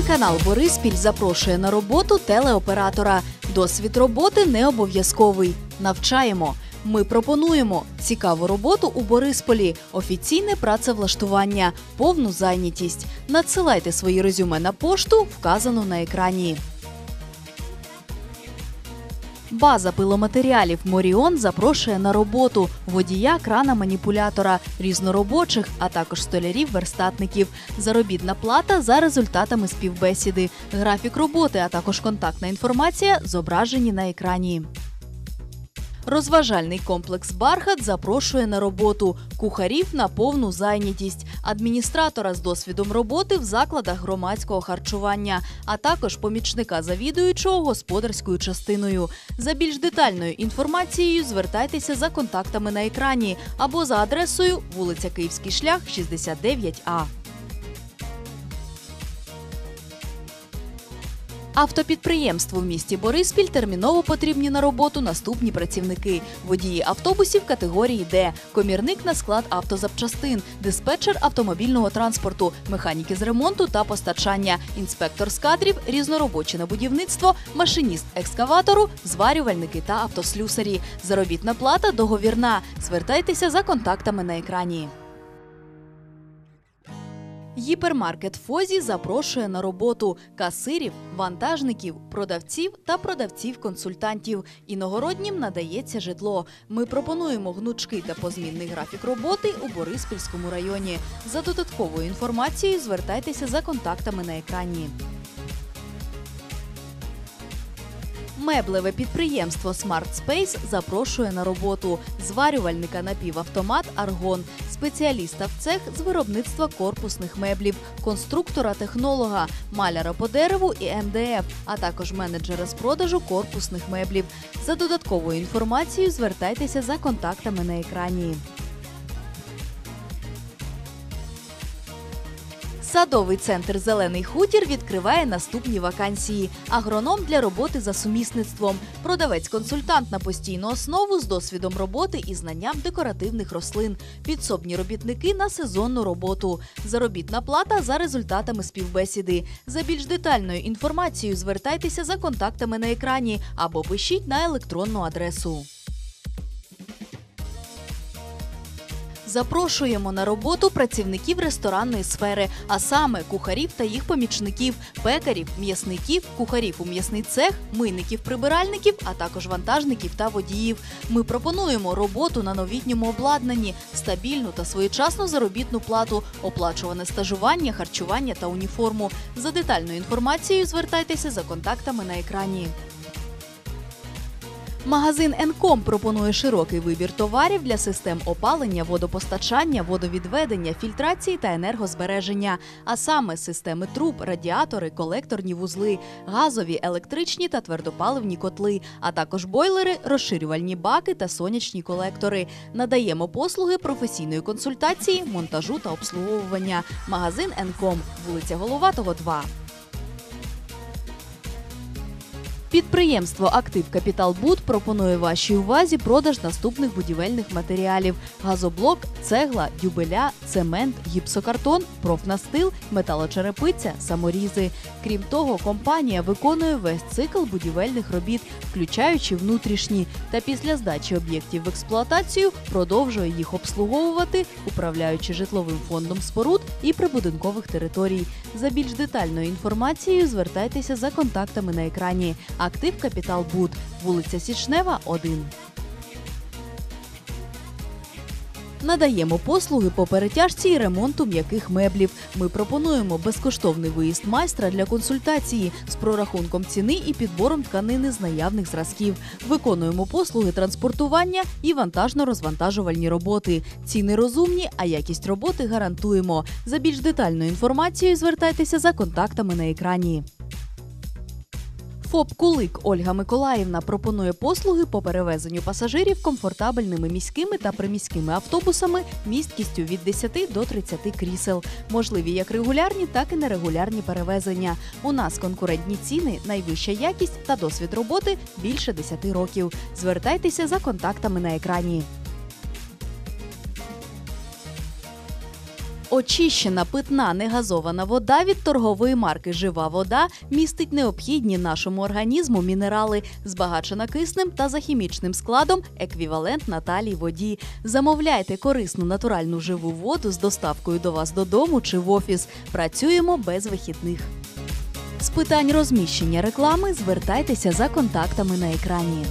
Телеканал Бориспіль запрошує на роботу телеоператора. Досвід роботи не обов'язковий. Навчаємо. Ми пропонуємо цікаву роботу у Борисполі, офіційне працевлаштування, повну зайнятість. Надсилайте свої резюме на пошту, вказану на екрані. База пиломатеріалів Моріон запрошує на роботу водія крана маніпулятора, різноробочих, а також столярів-верстатників. Заробітна плата за результатами співбесіди. Графік роботи, а також контактна інформація зображені на екрані. Розважальний комплекс Бархат запрошує на роботу кухарів на повну зайнятість, адміністратора з досвідом роботи в закладах громадського харчування, а також помічника завідуючого господарською частиною. За більш детальною інформацією звертайтеся за контактами на екрані або за адресою вулиця Київський шлях, 69А. Автопідприємству в місті Бориспіль терміново потрібні на роботу наступні працівники: водії автобусів категорії Д, комірник на склад автозапчастин, диспетчер автомобільного транспорту, механіки з ремонту та постачання, інспектор з кадрів, різноробоче на будівництво, машиніст екскаватору, зварювальники та автослюсарі. Заробітна плата договірна. Звертайтеся за контактами на екрані. Гіпермаркет Фозі запрошує на роботу касирів, вантажників, продавців та продавців-консультантів. Іногороднім надається житло. Ми пропонуємо гнучкий та позмінний графік роботи у Бориспільському районі. За додатковою інформацією звертайтеся за контактами на екрані. Меблеве підприємство Smart Space запрошує на роботу зварювальника напівавтомат Аргон, спеціаліста в цех з виробництва корпусних меблів, конструктора-технолога, маляра по дереву і МДФ, а також менеджера з продажу корпусних меблів. За додатковою інформацією звертайтеся за контактами на екрані. Садовий центр Зелений хутір відкриває наступні вакансії: агроном для роботи за сумісництвом, продавець-консультант на постійну основу з досвідом роботи і знанням декоративних рослин, підсобні робітники на сезонну роботу, заробітна плата за результатами співбесіди. За більш детальною інформацією звертайтеся за контактами на екрані або пишіть на електронну адресу. Запрошуємо на роботу працівників ресторанної сфери, а саме кухарів та їх помічників, пекарів, м'ясників, кухарів у м'ясний цех, мийників, прибиральників, а також вантажників та водіїв. Ми пропонуємо роботу на новітньому обладнанні, стабільну та своєчасну заробітну плату, оплачуване стажування, харчування та уніформу. За детальною інформацією звертайтеся за контактами на екрані. Магазин Енком пропонує широкий вибір товарів для систем опалення, водопостачання, водовідведення, фільтрації та енергозбереження, а саме системи труб, радіатори, колекторні вузли, газові, електричні та твердопаливні котли, а також бойлери, розширювальні баки та сонячні колектори. Надаємо послуги професійної консультації, монтажу та обслуговування. Магазин Енком, вулиця Головатого, 2. Підприємство Актив Капітал Буд пропонує вашій увазі продаж наступних будівельних матеріалів: газоблок, цегла, дюбеля, цемент, гіпсокартон, профнастил, металочерепиця, саморізи. Крім того, компанія виконує весь цикл будівельних робіт, включаючи внутрішні, та після здачі об'єктів в експлуатацію продовжує їх обслуговувати, управляючи житловим фондом споруд і прибудинкових територій. За більш детальною інформацією звертайтеся за контактами на екрані. Актив Капітал Буд, вулиця Січнева, 1. Надаємо послуги по перетяжці і ремонту м'яких меблів. Ми пропонуємо безкоштовний виїзд майстра для консультації з прорахунком ціни і підбором тканини з наявних зразків. Виконуємо послуги транспортування і вантажно-розвантажувальні роботи. Ціни розумні, а якість роботи гарантуємо. За більш детальною інформацією звертайтеся за контактами на екрані. ФОП Кулик Ольга Миколаївна пропонує послуги по перевезенню пасажирів комфортабельними міськими та приміськими автобусами місткістю від 10 до 30 крісел. Можливі як регулярні, так і нерегулярні перевезення. У нас конкурентні ціни, найвища якість та досвід роботи більше 10 років. Звертайтеся за контактами на екрані. Очищена питна негазована вода від торгової марки Жива вода містить необхідні нашому організму мінерали, збагачена киснем та за хімічним складом еквівалент наталій воді. Замовляйте корисну натуральну живу воду з доставкою до вас додому чи в офіс. Працюємо без вихідних. З питань розміщення реклами звертайтеся за контактами на екрані.